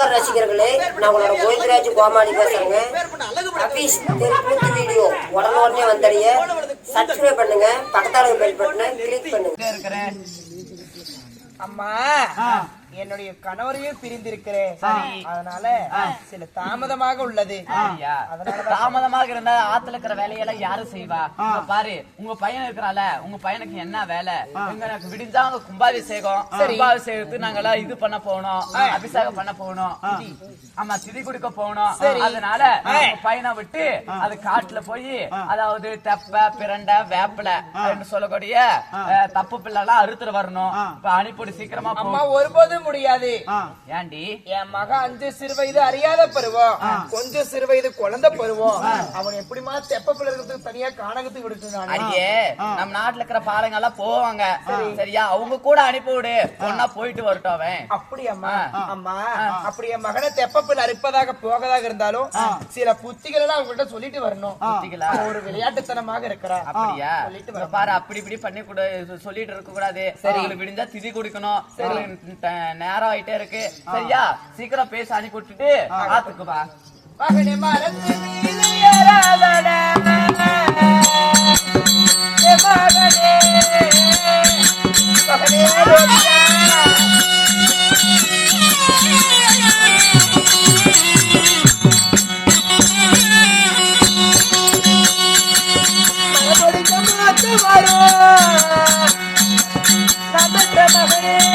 நமஸ்கார ரசிகர்களே நான் உங்களோட கோவிந்தராஜ் கோமாளி பேசுறேங்க. அபீஸ் தெருக்கூத்து வீடியோ உடனே வந்தடைய சப்ஸ்கிரைப் பண்ணுங்க பக்கத்தால பெல் பட்டனை கிளிக் பண்ணுங்க. அம்மா. என்னுடைய கணவரையும் பிரிந்திருக்கிறேன். அதனால சில தாமதமாக உள்ளது. தாமதமாக இருந்தா ஆத்துல இருக்கிற வேலையெல்லாம் யாரு செய்வா? பாரு உங்க பையன் இருக்கிறால உங்க பையனுக்கு என்ன வேலை? எனக்கு விடிஞ்சா அவங்க கும்பாபிஷேகம் கும்பாபிஷேகத்துக்கு நாங்க எல்லாம் இது பண்ண போகணும் அபிஷேகம் பண்ண போகணும். ஆமா திதி குடிக்க போகணும். அதனால பையனை விட்டு அது காட்டுல போய் அதாவது தெப்ப பிரண்டை வேப்பிலை அப்படின்னு சொல்லக்கூடிய தப்பு பிள்ளை எல்லாம் அறுத்துட்டு வரணும். இப்ப அனுப்பிடு சீக்கிரமா ஒருபோதும் முடியாது. ஏண்டி? என் மகன் அஞ்சு சிறு வயது அறியாத பருவம். கொஞ்சம் சிறு வயது குழந்தை பருவம். அவன் எப்படிமா தெப்ப பிள்ளைகளுக்கு தனியா காணகத்துக்கு விடுத்து நான்? அடியே நம்ம நாட்டுல இருக்கிற பாருங்க எல்லாம் போவாங்க சரியா? அவங்க கூட அனுப்பி விடு. ஒன்னா போயிட்டு வரட்டும் அவன். அப்படி அம்மா அம்மா அப்படி என் மகனை தெப்ப பிள்ளை அறுப்பதாக போகதாக இருந்தாலும் சில புத்திகள் எல்லாம் அவங்கள்ட்ட சொல்லிட்டு வரணும். ஒரு விளையாட்டுத்தனமாக இருக்கிறான். அப்படியா? சொல்லிட்டு பாரு அப்படி இப்படி பண்ணி கூட சொல்லிட்டு இருக்க கூடாது உங்களுக்கு விடிஞ்சா திதி குடிக்கணும். நேரம் ஆயிட்டே இருக்கு சரியா? சீக்கிரம் பேச அனுப்பி விட்டுட்டு மகனே. மகனே.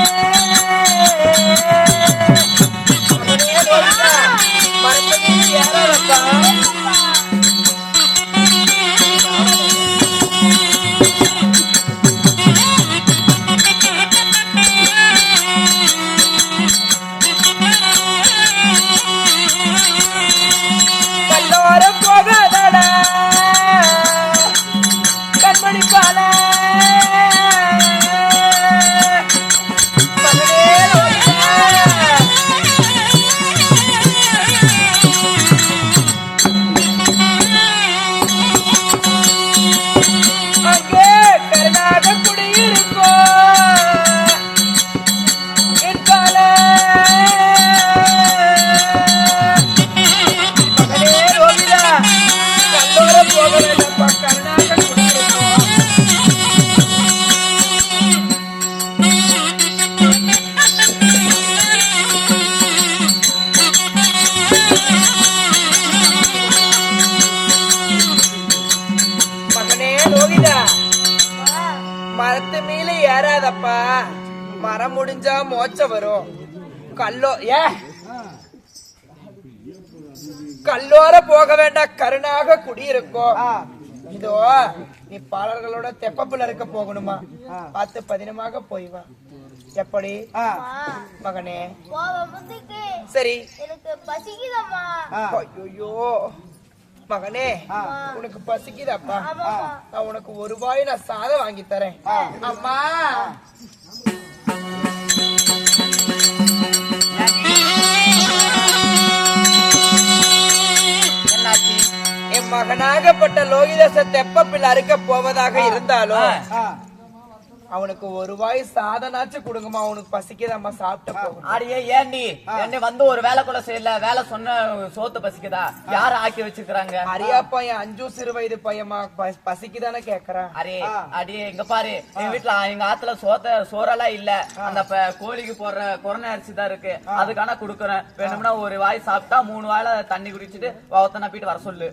மரம் முடிஞ்சா மோச்ச வரும். கல்லோ ஏ? கல்லோர போக வேண்டாம் கருணாக குடியிருக்கும். இதோ நீ பாலர்களோட தெப்பப்புல இருக்க போகணுமா? பார்த்து பதினமாக போய் வா. எப்படி? மகனே. சரி. எனக்கு பசிக்குதம்மா. ஐயோ மகனே உனக்கு பசிக்குதாப்பா. நான் உனக்கு ஒரு ரூபாய் நான் சாதம் வாங்கி தரேன். அம்மா. மகனாகப்பட்ட லோகிதாச தெப்பப்பில் அறுக்க போவதாக இருந்தாலும் அவனுக்கு ஒரு ரூபாய் சாதனாச்சும் கொடுங்கம்மா அவனுக்கு பசிக்குதாம்மா சாப்பிட்ட போகணும். அடியே ஏண்டி? ஏண்டி வந்து ஒரு வேலை கூட செய்யல வேலை சொன்ன சோத்து பசிக்குதா? யாரு ஆக்கி வச்சிருக்காங்க அரியாப்பா என் அஞ்சு சிறு வயது பையமா ப- பசிக்குதானே கேக்குறான். அரே அடியே எங்க பாரு. எங்க வீட்டுல எங்க ஆத்துல சோத்த சோறெல்லாம் இல்ல. அந்த கோழிக்கு போடுற கொரோனா அரிசி தான் இருக்கு. அதுக்கான குடுக்கறேன். வேணும்னா ஒரு வாய் சாப்பிட்டா மூணு வாயில தண்ணி குடிச்சிட்டு ஒருத்தனை போயிட்டு வர சொல்லு.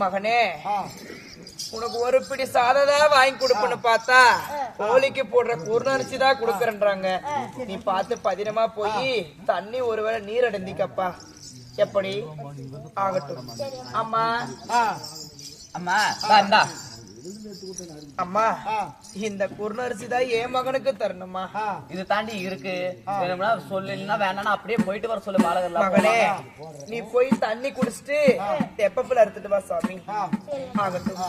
மகனே உனக்கு ஒரு பிடி சாதம் வாங்கி கொடுப்பேன்னு பார்த்தா கோழிக்கு போடுற குருணரிசி தான் கொடுக்கறன்றாங்க. நீ பார்த்து பதினமா போய் தண்ணி ஒருவேளை நீர் அடந்திக்கப்பா. எப்படி? ஆகட்டும். அம்மா. அம்மா அம்மா இந்த குருணரிசி தான் என் மகனுக்கு தரணுமா இது தாண்டி இருக்கு. வேணும்னா சொல்லு இல்லைன்னா வேணாம்னா அப்படியே போயிட்டு வர சொல்லு பாலகர்லாம் மகனே நீ போய் தண்ணி குடிச்சிட்டு தெப்பப்புல அறுத்துட்டு வா சாமி. ஆகட்டும்.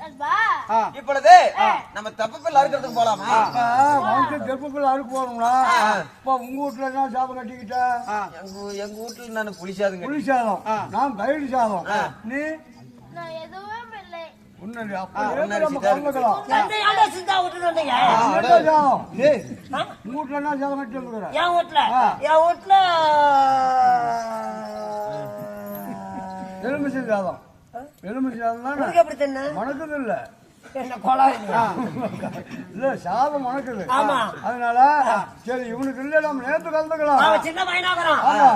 நண்பா. இப்பொழுது நம்ம தப்பு பிள்ளை அறுக்கிறதுக்கு போலாமா மனுஷன் தெப்பக்குள்ள அறுக்கு போகணுங்களா இப்போ உங்க வீட்டுல என்ன சாதம் கட்டிக்கிட்ட? எங்க வீட்டுல நான் புளி சாதம். நான் கைடு சாதம். நீ? நான் என்ன சாதம் ஏய், உங்க வீட்டுல சாதம் கட்டி என் வீட்டுல என் வீட்டுல எலுமிச்சை சாதம். மணக்குது இல்ல இல்ல சாதம் மணக்குது. ஆமா. அதனால சரி இவனுக்கு இல்ல நம்ம நேத்து கலந்துக்கலாம். அவன் சின்ன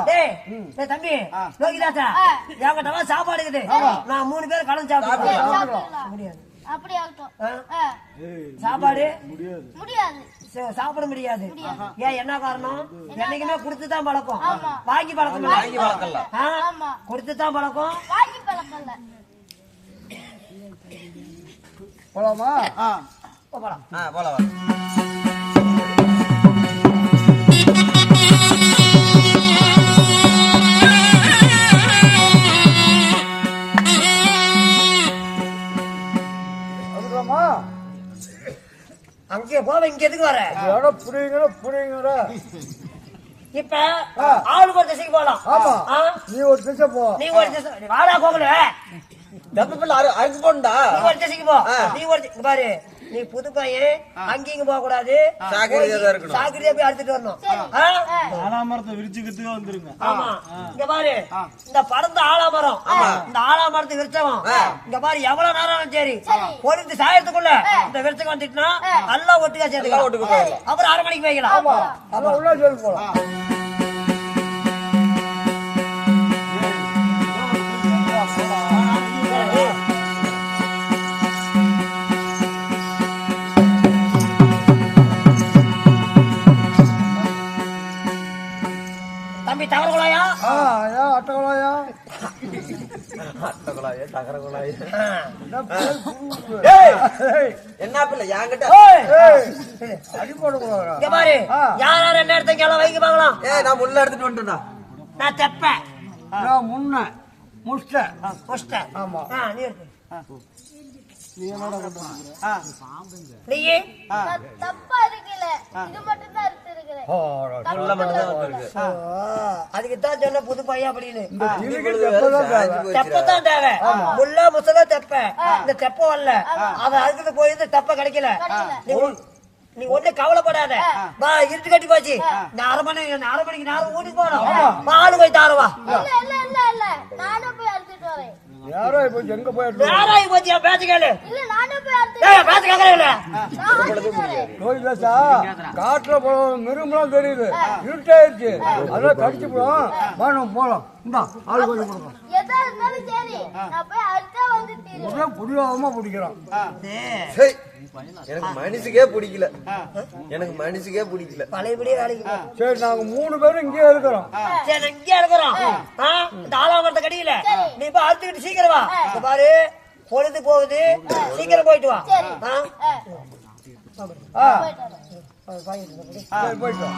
டேய் தம்பி லோகிதாசா என்கிட்ட சாப்பாடு இருக்குது. நான் மூணு பேர் கலந்து சாப்பிடுறோம். முடியாது. சாப்பாடு? முடியாது. முடியாது. சா- சாப்பிட முடியாது. ஏன் என்ன காரணம்? என்னைக்குமே கொடுத்து தான் பழக்கம். வாங்கி பழக்கம். வாங்கி பழக்கம் இல்ல. ஆ? ஆமா. கொடுத்து தான் பழக்கம் வாங்கி போலாமா? போலாம். ஆ போலாம். அங்கே போவ இங்க எதுக்கு வர? இடம் புரியுங்கிற புரியுங்கிற இப்ப ஆளுக்கு ஒரு திசைக்கு போலாம். ஆமா? நீ ஒரு திசை போ. நீ ஒரு திசை நீ வாடா கோகுல தப்பு பிள்ளை அறுக்கு போண்டா நீ ஒரு திசைக்கு போ. நீ ஒரு பாரு. நீ புது பையன் அங்கேயும் இங்க போக கூடாது ஜாக்கிரதையா தான் இருக்கணும். சாக்கிரதையா போய் அறுத்துட்டு வரணும்? ஆலாமரத்தை விரிச்சுக்கிறதுக்கு வந்துருங்க. ஆமா. இங்க பாரு. இந்த படந்த ஆலாமரம். இந்த ஆலாமரத்தை விரிச்சவன். இங்க பாரு எவ்வளவு நேரம் ஆனாலும் சரி. பொழுது சாயத்துக்குள்ள இந்த விரிச்சகம் வந்துட்டுனா நல்லா ஒட்டுக்கா சேர்த்துக்கலாம். அப்புறம் அரை மணிக்கு வைக்கலாம் அப்புறம் உள்ள சொல்லி போலாம் தம்பி தவறு குழாயா ஐயா அட்டகலாயா குழாயே, தகர குழாயே. ஏய்! என்ன பிள்ளை ஏய்! அடி போடக்கூடாதா இங்க பாரு யார் யார் என்ன இடத்துக்கு எல்லாம் வைக்க பார்க்கலாம். ஏய் நான் முள்ள எடுத்துட்டு வந்துட்டேன்டா. நான் தெப்பேன். நான் முன்ன முஷ்ட. புஷ்டேன் ஆமா. ஆ, நீ எடுத்து நீ தப்பா இருக்கல. இது மட்டும் தான் அறுத்து இருக்கிறேன் முள்ள மட்டும் தான் வந்திருக்கு அதுக்கு தான் சொன்ன புது பையன் அப்படின்னு. தெப்பதான் தேவை. முள்ள முசல தெப்ப இந்த தெப்ப வரல. அவ அதுக்கு போயிருந்து தெப்ப கிடைக்கல. நீ ஒண்ணு கவலைப்படாத. வா இருட்டு கட்டி போச்சு. நான் அரை மணி நான் அரை மணிக்கு நேரம் வீட்டுக்கு போனோம் பால் போய் தாரவா. இல்ல இல்ல இல்ல இல்ல. நானே போய் அறுத்துட்டு வரேன். யாரோ இப்போ எங்க போயிட்டு நேரம் போச்சு என் பேச்சு கேளு. இல்ல நானே போய் அறுத்துட்டு ஏய் பேச்சு பேசா காட்டுல போறோம் மிருகம்லாம் தெரியுது. இருட்டாயிருச்சு அதெல்லாம் கடிச்சு போடும் வா நம்ம போலாம். இந்தா ஆளு கொஞ்சம் கொடுக்கலாம் எதா இருந்தாலும் சரி. நான் போய் அறுத்தா வந்து தீருவேன் ஒரே புடிவாதமா பிடிக்கிறோம் சரி. எனக்கு மனுஷுக்கே பிடிக்கல. எனக்கு மனுஷுக்கே பிடிக்கல. பழையபடியே வேலைக்கு. சரி நாங்க மூணு பேரும் இங்கேயே இருக்கிறோம். சரி நான் இங்கே இருக்கிறோம். ஆ, இந்த ஆலாமரத்தை கடியில. நீ போய் அறுத்துக்கிட்டு சீக்கிரம் வா. இங்க பாரு பொழுது போகுது. சீக்கிரம் போயிட்டு வா. ஆ? ஆ. போயிட்டு வரேன் சரி போயிட்டு வா.